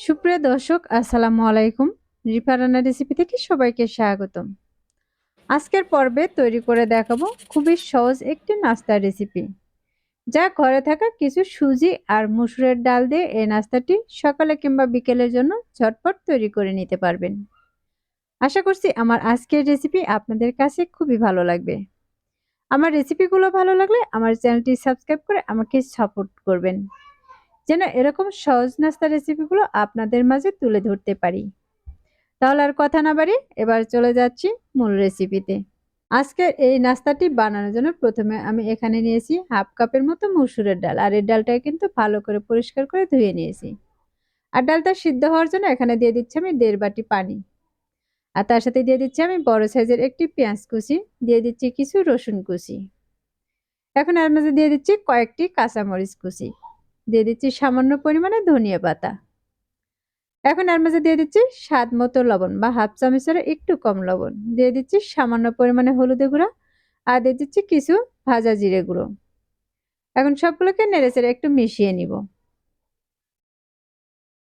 সুপ্রিয় দর্শক, আসসালামু আলাইকুম। রিফা রান্না রেসিপি থেকে সবাইকে স্বাগতম। আজকের পর্বে তৈরি করে দেখাবো খুবই সহজ একটি নাস্তার রেসিপি যা ঘরে থাকা কিছু সুজি আর মুসুরের ডাল দিয়ে এই নাস্তাটি সকালে কিংবা বিকেলের জন্য ঝটপট তৈরি করে নিতে পারবেন। আশা করছি আমার আজকের রেসিপি আপনাদের কাছে খুবই ভালো লাগবে। আমার রেসিপিগুলো ভালো লাগলে আমার চ্যানেলটি সাবস্ক্রাইব করে আমাকে সাপোর্ট করবেন। যেন এরকম সহজ নাস্তা রেসিপিগুলো আপনাদের মাঝে তুলে ধরতে পারি। তাহলে আর কথা না বাড়ি এবার চলে যাচ্ছি মূল রেসিপিতে আজকে এই নাস্তাটি বানানোর জন্য প্রথমে আমি এখানে নিয়েছি হাফ কাপের মতো মুসুরের ডাল, আর এই ডালটা কিন্তু ভালো করে পরিষ্কার করে ধুয়ে নিয়েছি। আর ডালটা সিদ্ধ হওয়ার জন্য এখানে দিয়ে দিচ্ছি আমি দেড় বাটি পানি। আর তার সাথে দিয়ে দিচ্ছি আমি বড় সাইজের একটি পেঁয়াজ কুচি, দিয়ে দিচ্ছি কিছু রসুন কুচি। এখন এর মাঝে দিয়ে দিচ্ছি কয়েকটি কাঁচামরিচ কুচি। দিয়ে দিচ্ছি সামান্য পরিমাণে ধনিয়া পাতা। এখন এর মাঝে দিয়ে দিচ্ছি স্বাদ মতো লবণ বা হাফ চামচের একটু কম লবণ। দিয়ে দিচ্ছি সামান্য পরিমাণে হলুদে গুঁড়ো আর দিয়ে দিচ্ছি কিছু ভাজা জিরে গুঁড়ো। এখন সবগুলোকে নেড়েচেড়ে একটু মিশিয়ে নিব।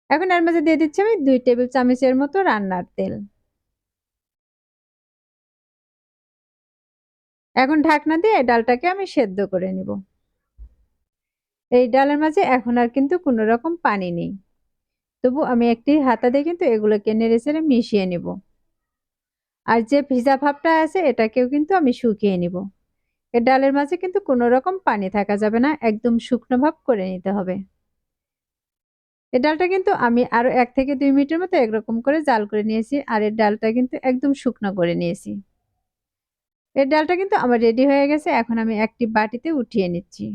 এখন এর মাঝে দিয়ে দিচ্ছি আমি দুই টেবিল চামচের মতো রান্নার তেল। এখন ঢাকনা দিয়ে ডালটাকে আমি সেদ্ধ করে নিব। এই ডালের মাঝে এখন আর কিন্তু কোনো রকম পানি নেই। তবু আমি একটি হাতা দিয়ে কিন্তু এগুলোকে নেড়ে চেড়ে মিশিয়ে নিব। আর যে ভিজা ভাবটা আছে, এটাকেও কিন্তু আমি শুকিয়ে নিব। এর ডালের মাঝে কিন্তু কোনো রকম পানি থাকা যাবে না, একদম শুকনো ভাব করে নিতে হবে। এই ডালটা কিন্তু আমি আরও এক থেকে দুই মিনিটের মতো একরকম করে জাল করে নিয়েছি, আর এর ডালটা কিন্তু একদম শুকনো করে নিয়েছি। এর ডালটা কিন্তু আমার রেডি হয়ে গেছে, এখন আমি একটি বাটিতে উঠিয়ে নিচ্ছি।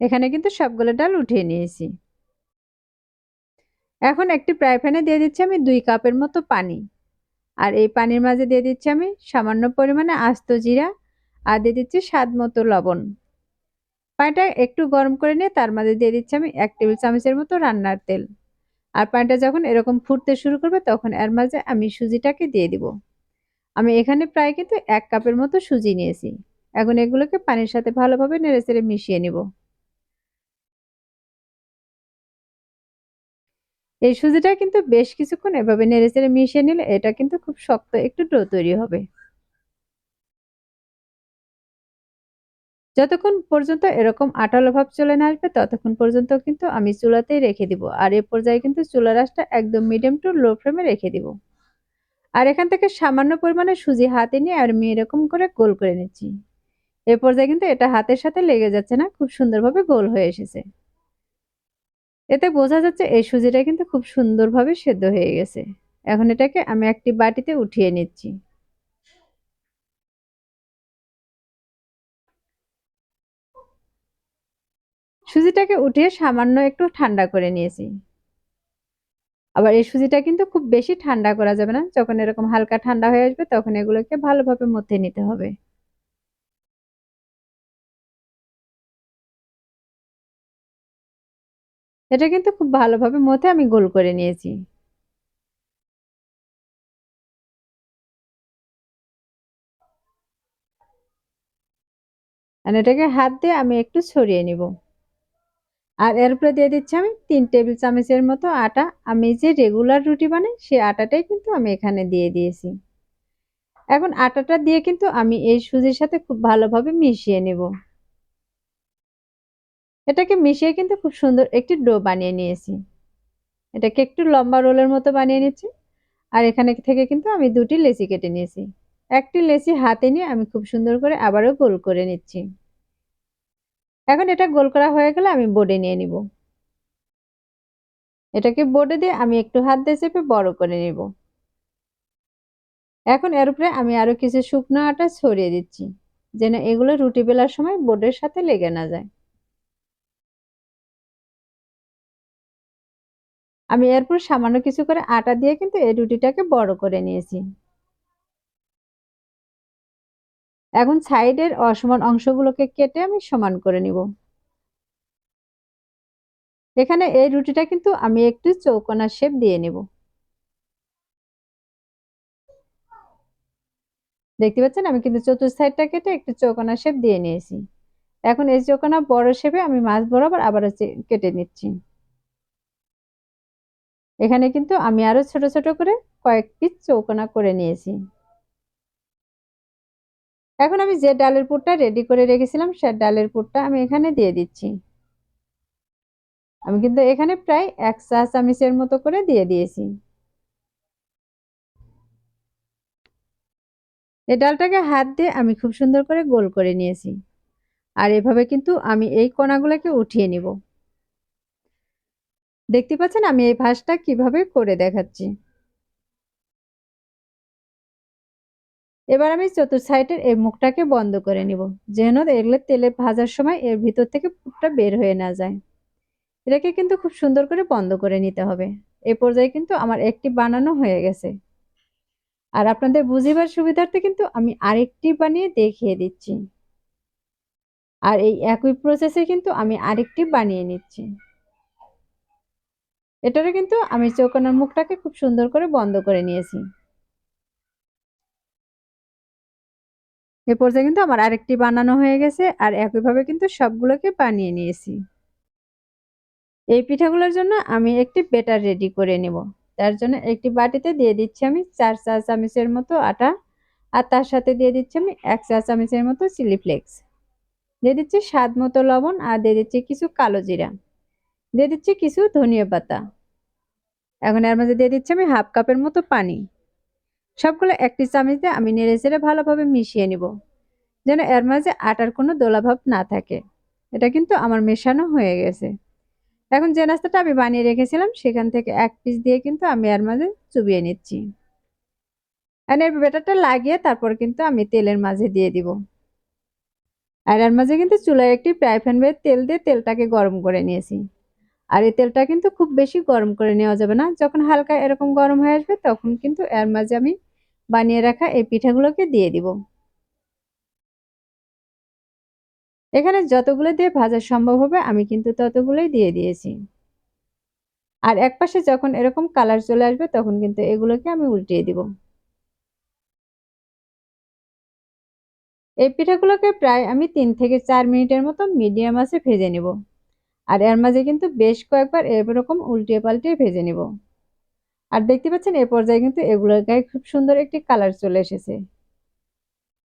এখানে কিন্তু সবগুলো ডাল উঠিয়ে নিয়েছি। এখন একটি ফ্রাই প্যানে দিয়ে দিচ্ছি আমি দুই কাপের মতো পানি। আর এই পানির মাঝে দিয়ে দিচ্ছি আমি সামান্য পরিমাণে আস্ত জিরা আর দিয়ে দিচ্ছি স্বাদ মতো লবণ। পানিটা একটু গরম করে নিয়ে তার মাঝে দিয়ে দিচ্ছি আমি এক টেবিল চামচের মতো রান্নার তেল। আর পানিটা যখন এরকম ফুটতে শুরু করবে তখন এর মাঝে আমি সুজিটাকে দিয়ে দিব। আমি এখানে প্রায় কিন্তু এক কাপের মতো সুজি নিয়েছি। এখন এগুলোকে পানির সাথে ভালোভাবে নেড়ে চেড়ে মিশিয়ে নিব। এই সুজিটা কিন্তু বেশ কিছুক্ষণ এভাবে নেড়েচেড়ে মিশিয়ে নিলে এটা কিন্তু খুব শক্ত একটু ডো তৈরি হবে। যতক্ষণ পর্যন্ত এরকম আটালো ভাব চলে না আসবে, ততক্ষণ পর্যন্ত কিন্তু আমি চুলাতেই রেখে দিব। আর এ পর্যায়ে কিন্তু চুলা আঁচটা একদম মিডিয়াম টু লো ফ্লেমে রেখে দিব। আর এখান থেকে সামান্য পরিমাণে সুজি হাতে নিয়ে আর আমি এরকম করে গোল করে নিচ্ছি। এ পর্যায়ে কিন্তু এটা হাতের সাথে লেগে যাচ্ছে না, খুব সুন্দরভাবে গোল হয়ে এসেছে। এতে বোঝা যাচ্ছে এই সুজিটা কিন্তু খুব সুন্দরভাবে সেদ্ধ হয়ে গেছে। এখন এটাকে আমি একটি বাটিতে উঠিয়ে নিচ্ছি। সুজিটাকে উঠিয়ে সামান্য একটু ঠান্ডা করে নিয়েছি। আবার এই সুজিটা কিন্তু খুব বেশি ঠান্ডা করা যাবে না। যখন এরকম হালকা ঠান্ডা হয়ে আসবে, তখন এগুলোকে ভালোভাবে মধ্যে নিতে হবে। এটা কিন্তু খুব ভালোভাবে মথে আমি গোল করে নিয়েছি। এটাকে হাত দিয়ে আমি একটু ছড়িয়ে নিব। আর এর উপরে দিয়ে দিচ্ছি আমি তিন টেবিল চামচের মতো আটা। আমি যে রেগুলার রুটি বানাই, সেই আটাটাই কিন্তু আমি এখানে দিয়ে দিয়েছি। এখন আটাটা দিয়ে কিন্তু আমি এই সুজির সাথে খুব ভালোভাবে মিশিয়ে নেব। এটাকে মিশিয়ে কিন্তু খুব সুন্দর একটি ডো বানিয়ে নিয়েছি। এটাকে একটু লম্বা রোলের মতো বানিয়ে নিচ্ছি। আর এখানে থেকে কিন্তু আমি দুটি লেসি কেটে নিয়েছি। একটি লেসি হাতে নিয়ে আমি খুব সুন্দর করে আবারও গোল করে নিচ্ছি। এখন এটা গোল করা হয়ে গেলে আমি বোর্ডে নিয়ে নিব। এটাকে বোর্ডে দিয়ে আমি একটু হাত দিয়ে চেপে বড় করে নিব। এখন এর উপরে আমি আরও কিছু শুকনো আটা ছড়িয়ে দিচ্ছি, যেন এগুলো রুটি বেলার সময় বোর্ডের সাথে লেগে না যায়। আমি এরপর সামান্য কিছু করে আটা দিয়ে কিন্তু এই রুটিটাকে বড় করে নিয়েছি। এখন সাইডের অসমান অংশগুলোকে কেটে আমি সমান করে নিব। এখানে এই রুটিটা কিন্তু আমি একটু চৌকোনা শেপ দিয়ে নেব। দেখতে পাচ্ছেন? আমি কিন্তু চতুর্থ সাইডটা কেটে একটু চৌকোনা শেপ দিয়ে নিয়েছি। এখন এই চৌকানা বড় শেপে আমি মাছ বরাবর আবার কেটে নিচ্ছি। এখানে কিন্তু আমি আরও ছোট ছোট করে কয়েক পিস চৌকোনা করে নিয়েছি। এখন আমি যে ডালের পুরটা রেডি করে রেখেছিলাম, সে ডালের পুরটা আমি এখানে দিয়ে দিচ্ছি। আমি কিন্তু এখানে প্রায় এক চা চামিচের মতো করে দিয়ে দিয়েছি। এই ডালটাকে হাত দিয়ে আমি খুব সুন্দর করে গোল করে নিয়েছি। আর এভাবে কিন্তু আমি এই কণাগুলোকে উঠিয়ে নিব। দেখতে পাচ্ছেন? আমি এই ভাঁজটা কীভাবে করে দেখাচ্ছি? এবার আমি চতুর সাইডের এই মুখটাকে বন্ধ করে নিব, যেন এগুলো তেলে ভাজার সময় এর ভিতর থেকে পুরটা বের হয়ে না যায়। এটাকে কিন্তু খুব সুন্দর করে বন্ধ করে নিতে হবে। এ পর্যায়ে কিন্তু আমার একটি বানানো হয়ে গেছে। আর আপনাদের বুঝিবার সুবিধার্থে কিন্তু আমি আরেকটি বানিয়ে দেখিয়ে দিচ্ছি। আর এই একই প্রসেসে কিন্তু আমি আরেকটি বানিয়ে নিচ্ছি। এটারও কিন্তু আমি চৌকানোর মুখটাকে খুব সুন্দর করে বন্ধ করে নিয়েছি। এ পর্যায়ে কিন্তু আমার আরেকটি বানানো হয়ে গেছে আর একইভাবে কিন্তু সবগুলোকে বানিয়ে নিয়েছি। এই পিঠাগুলোর জন্য আমি একটি বেটার রেডি করে নেব। তার জন্য একটি বাটিতে দিয়ে দিচ্ছি আমি চার চা চামচের মতো আটা আর তার সাথে দিয়ে দিচ্ছি আমি এক চা চামচের মতো চিলি ফ্লেক্স। দিয়ে দিচ্ছি স্বাদ মতো লবণ আর দিয়ে দিচ্ছি কিছু কালো জিরা। দিয়ে দিচ্ছি কিছু ধনিয়া পাতা। এখন এর মাঝে দিয়ে দিচ্ছি আমি হাফ কাপের মতো পানি। সবগুলো একটি চামচ দিয়ে আমি নেড়ে চেড়ে ভালোভাবে মিশিয়ে নিব, যেন এর মাঝে আটার কোনো দোলাভাব না থাকে। এটা কিন্তু আমার মেশানো হয়ে গেছে। এখন যে নাস্তাটা আমি বানিয়ে রেখেছিলাম, সেখান থেকে এক পিস দিয়ে কিন্তু আমি এর মাঝে চুবিয়ে নিচ্ছি। আর এর বেটারটা লাগিয়ে তারপর কিন্তু আমি তেলের মাঝে দিয়ে দিব। আর এর মাঝে কিন্তু চুলায় একটি ফ্রাই প্যান বেয়ে তেল দিয়ে তেলটাকে গরম করে নিয়েছি। আর এই তেলটা কিন্তু খুব বেশি গরম করে নেওয়া যাবে না। যখন হালকা এরকম গরম হয়ে আসবে, তখন কিন্তু এর মাঝে আমি বানিয়ে রাখা এই পিঠাগুলোকে দিয়ে দিব। এখানে যতগুলো দিয়ে ভাজা সম্ভব হবে, আমি কিন্তু ততগুলোই দিয়ে দিয়েছি। আর এক পাশে যখন এরকম কালার চলে আসবে, তখন কিন্তু এগুলোকে আমি উল্টিয়ে দিব। এই পিঠাগুলোকে প্রায় আমি তিন থেকে চার মিনিটের মতো মিডিয়াম আছে ভেজে নেব। আর এর মাঝে কিন্তু বেশ কয়েকবার এরকম উল্টিয়ে পাল্টিয়ে ভেজে নেব। আর দেখতে পাচ্ছেন, এ পর্যায়ে কিন্তু এগুলোর গায়ে খুব সুন্দর একটি কালার চলে এসেছে।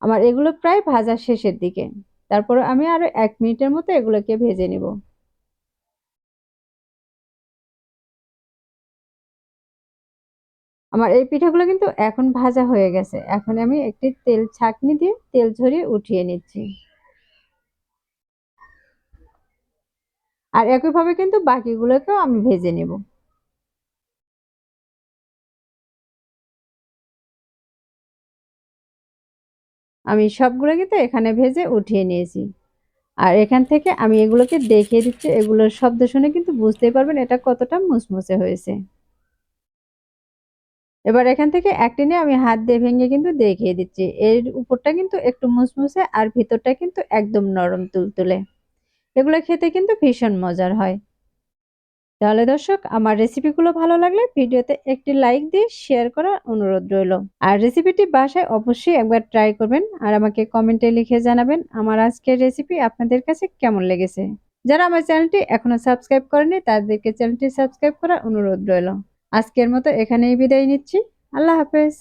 আমার এগুলো প্রায় ভাজা শেষের দিকে। তারপর আমি আরও এক মিনিটের মতো এগুলোকে ভেজে নিব। আমার এই পিঠাগুলো কিন্তু এখন ভাজা হয়ে গেছে। এখন আমি একটি তেল ছাকনি দিয়ে তেল ঝরিয়ে উঠিয়ে নিচ্ছি। আর একইভাবে কিন্তু বাকিগুলোকেও আমি ভেজে নেব। আমি সবগুলো কিন্তু এখানে ভেজে উঠিয়ে নিয়েছি। আর এখান থেকে আমি এগুলোকে দেখিয়ে দিচ্ছি। এগুলোর শব্দ শুনে কিন্তু বুঝতেই পারবেন এটা কতটা মুসমুসে হয়েছে। এবার এখান থেকে একটি নিয়ে আমি হাত দিয়ে ভেঙে কিন্তু দেখিয়ে দিচ্ছি। এর উপরটা কিন্তু একটু মুসমুসে আর ভিতরটা কিন্তু একদম নরম তুলতুলে। এগুলো খেতে কিন্তু ভীষণ মজার হয়। তাহলে দর্শক, আমার রেসিপিগুলো ভালো লাগলে ভিডিওতে একটি লাইক দিয়ে শেয়ার করার অনুরোধ রইল। আর রেসিপিটি বাসায় অবশ্যই একবার ট্রাই করবেন আর আমাকে কমেন্টে লিখে জানাবেন আমার আজকের রেসিপি আপনাদের কাছে কেমন লেগেছে। যারা আমার চ্যানেলটি এখনও সাবস্ক্রাইব করেনি তাদেরকে চ্যানেলটি সাবস্ক্রাইব করার অনুরোধ রইল। আজকের মতো এখানেই বিদায় নিচ্ছি। আল্লাহ হাফেজ।